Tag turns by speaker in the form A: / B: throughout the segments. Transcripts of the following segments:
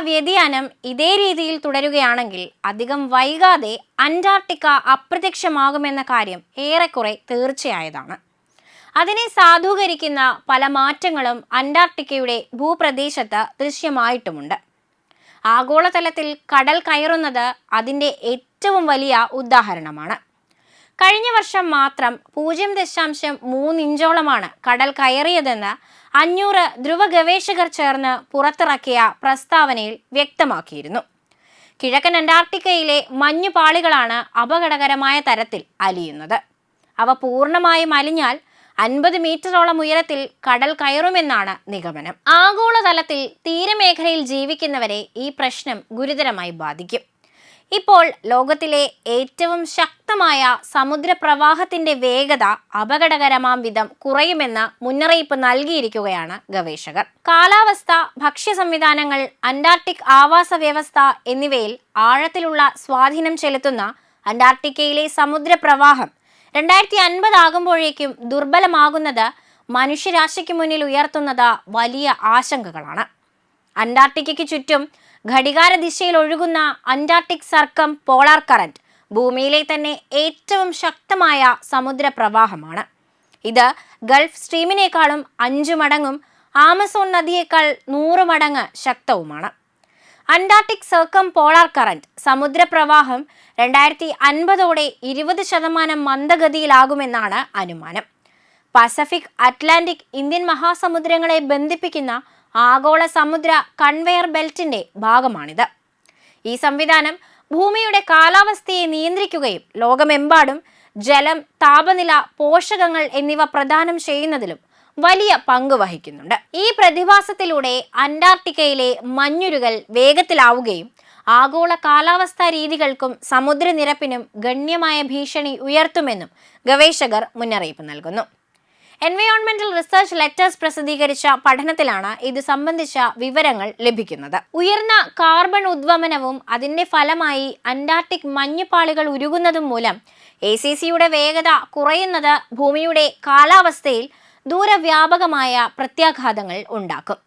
A: വ്യതിയാനം ഇതേ രീതിയിൽ തുടരുകയാണെങ്കിൽ അധികം വൈകാതെ അന്റാർട്ടിക്ക അപ്രത്യക്ഷമാകുമെന്ന കാര്യം ഏറെക്കുറെ തീർച്ചയായതാണ്. അതിനെ സാധൂകരിക്കുന്ന പല മാറ്റങ്ങളും അന്റാർട്ടിക്കയുടെ ഭൂപ്രദേശത്ത് ദൃശ്യമായിട്ടുമുണ്ട്. ആഗോളതലത്തിൽ കടൽ കയറുന്നത് അതിന്റെ ഏറ്റവും വലിയ ഉദാഹരണമാണ്. കഴിഞ്ഞ വർഷം മാത്രം പൂജ്യം ദശാംശം മൂന്ന് ഇഞ്ചോളമാണ് കടൽ കയറിയതെന്ന് അഞ്ഞൂറ് ധ്രുവ ഗവേഷകർ ചേർന്ന് പുറത്തിറക്കിയ പ്രസ്താവനയിൽ വ്യക്തമാക്കിയിരുന്നു. കിഴക്കൻ അന്റാർട്ടിക്കയിലെ മഞ്ഞുപാളികളാണ് അപകടകരമായ തരത്തിൽ അലിയുന്നത്. അവ പൂർണമായും അലിഞ്ഞാൽ അൻപത് മീറ്ററോളം ഉയരത്തിൽ കടൽ കയറുമെന്നാണ് നിഗമനം. ആഗോളതലത്തിൽ തീരമേഖലയിൽ ജീവിക്കുന്നവരെ ഈ പ്രശ്നം ഗുരുതരമായി ബാധിക്കും. ഇപ്പോൾ ലോകത്തിലെ ഏറ്റവും ശക്തമായ സമുദ്രപ്രവാഹത്തിന്റെ വേഗത അപകടകരമാം വിധം കുറയുമെന്ന് മുന്നറിയിപ്പ് നൽകിയിരിക്കുകയാണ് ഗവേഷകർ. കാലാവസ്ഥ ഭക്ഷ്യ സംവിധാനങ്ങൾ അന്റാർട്ടിക് ആവാസ വ്യവസ്ഥ എന്നിവയിൽ ആഴത്തിലുള്ള സ്വാധീനം ചെലുത്തുന്ന അന്റാർട്ടിക്കയിലെ സമുദ്രപ്രവാഹം രണ്ടായിരത്തി അൻപത് ആകുമ്പോഴേക്കും ദുർബലമാകുന്നത് മനുഷ്യരാശിക്ക് മുന്നിൽ ഉയർത്തുന്നത് വലിയ ആശങ്കകളാണ്. അന്റാർട്ടിക്കയ്ക്ക് ചുറ്റും ഘടികാര ദിശയിൽ ഒഴുകുന്ന അന്റാർട്ടിക് സർക്കം പോളാർ കറന്റ് ഭൂമിയിലെ തന്നെ ഏറ്റവും ശക്തമായ സമുദ്ര പ്രവാഹമാണ് ഇത് ഗൾഫ് സ്ട്രീമിനേക്കാളും അഞ്ചു മടങ്ങും ആമസോൺ നദിയേക്കാൾ നൂറ് മടങ്ങ് ശക്തവുമാണ്. അന്റാർട്ടിക് സർക്കം പോളാർ കറന്റ് സമുദ്രപ്രവാഹം രണ്ടായിരത്തി അൻപതോടെ ഇരുപത് ശതമാനം മന്ദഗതിയിലാകുമെന്നാണ് അനുമാനം. പസഫിക് അറ്റ്ലാന്റിക് ഇന്ത്യൻ മഹാസമുദ്രങ്ങളെ ബന്ധിപ്പിക്കുന്ന ആഗോള സമുദ്ര കൺവെയർ ബെൽറ്റിന്റെ ഭാഗമാണിത്. ഈ സംവിധാനം ഭൂമിയുടെ കാലാവസ്ഥയെ നിയന്ത്രിക്കുകയും ലോകമെമ്പാടും ജലം താപനില പോഷകങ്ങൾ എന്നിവ പ്രദാനം ചെയ്യുന്നതിലും വലിയ പങ്ക് വഹിക്കുന്നുണ്ട്. ഈ പ്രതിഭാസത്തിലൂടെ അന്റാർട്ടിക്കയിലെ മഞ്ഞുരുകൾ വേഗത്തിലാവുകയും ആഗോള കാലാവസ്ഥാ രീതികൾക്കും സമുദ്രനിരപ്പിനും ഗണ്യമായ ഭീഷണി ഉയർത്തുമെന്നും ഗവേഷകർ മുന്നറിയിപ്പ് നൽകുന്നു. എൻവയോൺമെന്റൽ റിസർച്ച് ലെറ്റേഴ്സ് പ്രസിദ്ധീകരിച്ച പഠനത്തിലാണ് ഇത് സംബന്ധിച്ച വിവരങ്ങൾ ലഭിക്കുന്നത്. ഉയർന്ന കാർബൺ ഉദ്വമനവും അതിന്റെ ഫലമായി അന്റാർട്ടിക് മഞ്ഞുപാളികൾ ഉരുകുന്നതും മൂലം എ സി സിയുടെ വേഗത കുറയുന്നത് ഭൂമിയുടെ കാലാവസ്ഥയിൽ ദൂരവ്യാപകമായ പ്രത്യാഘാതങ്ങൾ ഉണ്ടാക്കും.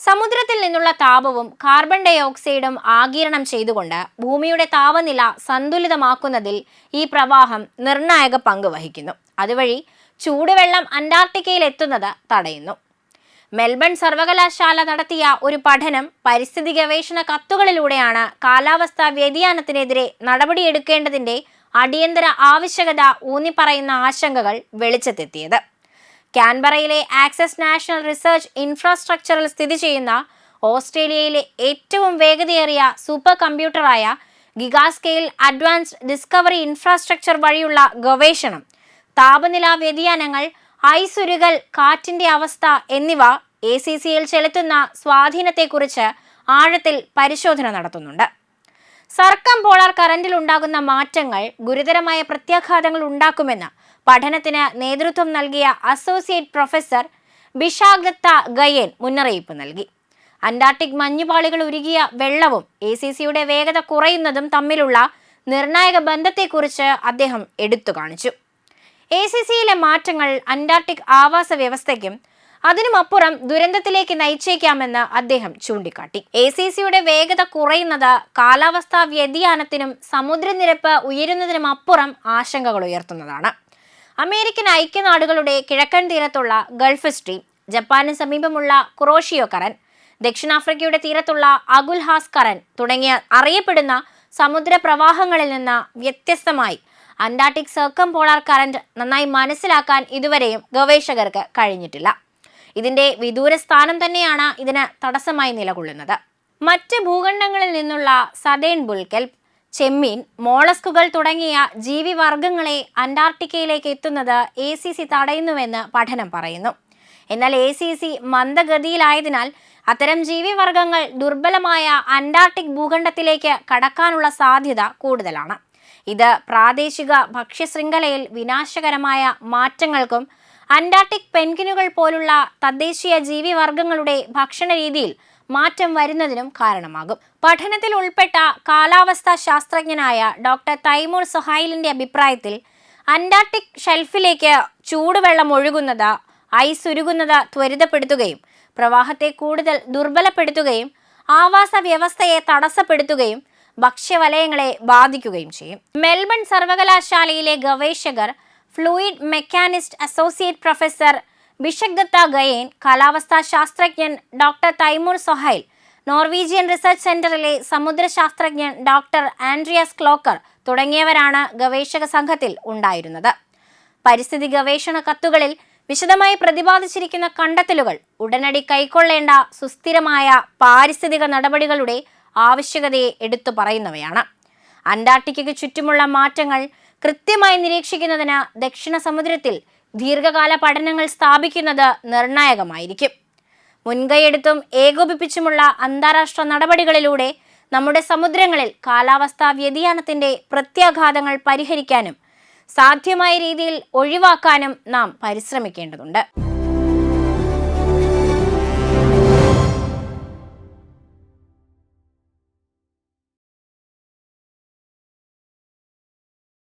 A: സമുദ്രത്തിൽ നിന്നുള്ള താപവും കാർബൺ ഡൈ ഓക്സൈഡും ആഗിരണം ചെയ്തുകൊണ്ട് ഭൂമിയുടെ താപനില സന്തുലിതമാക്കുന്നതിൽ ഈ പ്രവാഹം നിർണായക പങ്ക് വഹിക്കുന്നു. അതുവഴി ചൂടുവെള്ളം അന്റാർട്ടിക്കയിൽ എത്തുന്നത് തടയുന്നു. മെൽബൺ സർവകലാശാല നടത്തിയ ഒരു പഠനം പരിസ്ഥിതി ഗവേഷണ കത്തുകളിലൂടെയാണ് കാലാവസ്ഥാ വ്യതിയാനത്തിനെതിരെ നടപടിയെടുക്കേണ്ടതിന്റെ അടിയന്തര ആവശ്യകത ഊന്നിപ്പറയുന്ന ആശങ്കകൾ വെളിച്ചത്തെത്തിയത്. കാൻബറയിലെ ആക്സസ് നാഷണൽ റിസർച്ച് ഇൻഫ്രാസ്ട്രക്ചറിൽ സ്ഥിതി ചെയ്യുന്ന ഓസ്ട്രേലിയയിലെ ഏറ്റവും വേഗതയേറിയ സൂപ്പർ കമ്പ്യൂട്ടറായ ഗിഗാസ്കെയിൽ അഡ്വാൻസ്ഡ് ഡിസ്കവറി ഇൻഫ്രാസ്ട്രക്ചർ വഴിയുള്ള ഗവേഷണം താപനില വ്യതിയാനങ്ങൾ ഐസുരുകൾ കാറ്റിന്റെ അവസ്ഥ എന്നിവ എ സി സിയിൽ ചെലുത്തുന്ന സ്വാധീനത്തെക്കുറിച്ച് ആഴത്തിൽ പരിശോധന നടത്തുന്നുണ്ട്. സർക്കം പോളാർ കറന്റിൽ ഉണ്ടാകുന്ന മാറ്റങ്ങൾ ഗുരുതരമായ പ്രത്യാഘാതങ്ങൾ ഉണ്ടാക്കുമെന്ന് പഠനത്തിന് നേതൃത്വം നൽകിയ അസോസിയേറ്റ് പ്രൊഫസർ ബിഷാഗത്ത ഗയൻ മുന്നറിയിപ്പ് നൽകി. അന്റാർട്ടിക് മഞ്ഞുപാളികൾ ഉരുകിയ വെള്ളവും എ സി സിയുടെ വേഗത കുറയുന്നതും തമ്മിലുള്ള നിർണായക ബന്ധത്തെക്കുറിച്ച് അദ്ദേഹം എടുത്തു കാണിച്ചു. എ സി സിയിലെ മാറ്റങ്ങൾ അന്റാർട്ടിക് ആവാസ വ്യവസ്ഥയ്ക്കും അതിനുമപ്പുറം ദുരന്തത്തിലേക്ക് നയിച്ചേക്കാമെന്ന് അദ്ദേഹം ചൂണ്ടിക്കാട്ടി. എ സി സിയുടെ വേഗത കുറയുന്നത് കാലാവസ്ഥാ വ്യതിയാനത്തിനും സമുദ്രനിരപ്പ് ഉയരുന്നതിനും അപ്പുറം ആശങ്കകൾ ഉയർത്തുന്നതാണ്. അമേരിക്കൻ ഐക്യനാടുകളുടെ കിഴക്കൻ തീരത്തുള്ള ഗൾഫ് സ്ട്രീം ജപ്പാന് സമീപമുള്ള കുറോഷിയോ കറൻ ദക്ഷിണാഫ്രിക്കയുടെ തീരത്തുള്ള അഗുൽഹാസ് കറൻ തുടങ്ങിയ അറിയപ്പെടുന്ന സമുദ്രപ്രവാഹങ്ങളിൽ നിന്ന് വ്യത്യസ്തമായി അന്റാർട്ടിക് സർക്കം പോളാർ കറന്റ് നന്നായി മനസ്സിലാക്കാൻ ഇതുവരെയും ഗവേഷകർക്ക് കഴിഞ്ഞിട്ടില്ല. ഇതിന്റെ വിദൂര സ്ഥാനം തന്നെയാണ് ഇതിന് തടസ്സമായി നിലകൊള്ളുന്നത്. മറ്റ് ഭൂഖണ്ഡങ്ങളിൽ നിന്നുള്ള സദേൺ ബുൾക്കെൽപ്പ് ചെമ്മീൻ മോളസ്കുകൾ തുടങ്ങിയ ജീവിവർഗങ്ങളെ അന്റാർട്ടിക്കയിലേക്ക് എത്തുന്നത് എ സി സി തടയുന്നുവെന്ന് പഠനം പറയുന്നു. എന്നാൽ എ സി സി മന്ദഗതിയിലായതിനാൽ അത്തരം ജീവിവർഗങ്ങൾ ദുർബലമായ അന്റാർട്ടിക് ഭൂഖണ്ഡത്തിലേക്ക് കടക്കാനുള്ള സാധ്യത കൂടുതലാണ്. ഇത് പ്രാദേശിക ഭക്ഷ്യശൃംഖലയിൽ വിനാശകരമായ മാറ്റങ്ങൾക്കും അന്റാർട്ടിക് പെൻഗിനുകൾ പോലുള്ള തദ്ദേശീയ ജീവിവർഗങ്ങളുടെ ഭക്ഷണ രീതിയിൽ മാറ്റം വരുന്നതിനും കാരണമാകും. പഠനത്തിൽ ഉൾപ്പെട്ട കാലാവസ്ഥാ ശാസ്ത്രജ്ഞനായ ഡോക്ടർ തൈമൂർ സൊഹൈലിന്റെ അഭിപ്രായത്തിൽ അന്റാർട്ടിക് ഷെൽഫിലേക്ക് ചൂടുവെള്ളം ഒഴുകുന്നത് ഐസ് ഉരുകുന്നത് ത്വരിതപ്പെടുത്തുകയും പ്രവാഹത്തെ കൂടുതൽ ദുർബലപ്പെടുത്തുകയും ആവാസ വ്യവസ്ഥയെ തടസ്സപ്പെടുത്തുകയും ഭക്ഷ്യവലയങ്ങളെ ബാധിക്കുകയും ചെയ്യും. മെൽബൺ സർവകലാശാലയിലെ ഗവേഷകർ fluid mechanist associate professor Bishakh Datta Gayen കാലാവസ്ഥാ ശാസ്ത്രജ്ഞൻ doctor Taimur Sohail Norwegian research സെന്ററിലെ സമുദ്രശാസ്ത്രജ്ഞൻ ഡോക്ടർ ആൻഡ്രിയാസ് ക്ലോക്കർ തുടങ്ങിയവരാണ് ഗവേഷക സംഘത്തിൽ ഉണ്ടായിരുന്നത്. പരിസ്ഥിതി ഗവേഷണ കത്തുകളിൽ വിശദമായി പ്രതിപാദിച്ചിരിക്കുന്ന കണ്ടെത്തലുകൾ ഉടനടി കൈക്കൊള്ളേണ്ട സുസ്ഥിരമായ പാരിസ്ഥിതിക നടപടികളുടെ ആവശ്യകതയെ എടുത്തു പറയുന്നവയാണ്. അന്റാർട്ടിക്കയ്ക്ക് ചുറ്റുമുള്ള മാറ്റങ്ങൾ കൃത്യമായി നിരീക്ഷിക്കുന്നതിന് ദക്ഷിണ സമുദ്രത്തിൽ ദീർഘകാല പഠനങ്ങൾ സ്ഥാപിക്കുന്നത് നിർണായകമായിരിക്കും. മുൻകൈയെടുത്തും ഏകോപിപ്പിച്ചുമുള്ള അന്താരാഷ്ട്ര നടപടികളിലൂടെ നമ്മുടെ സമുദ്രങ്ങളിൽ കാലാവസ്ഥാ വ്യതിയാനത്തിന്റെ പ്രത്യാഘാതങ്ങൾ പരിഹരിക്കാനും സാധ്യമായ രീതിയിൽ ഒഴിവാക്കാനും നാം പരിശ്രമിക്കേണ്ടതുണ്ട്.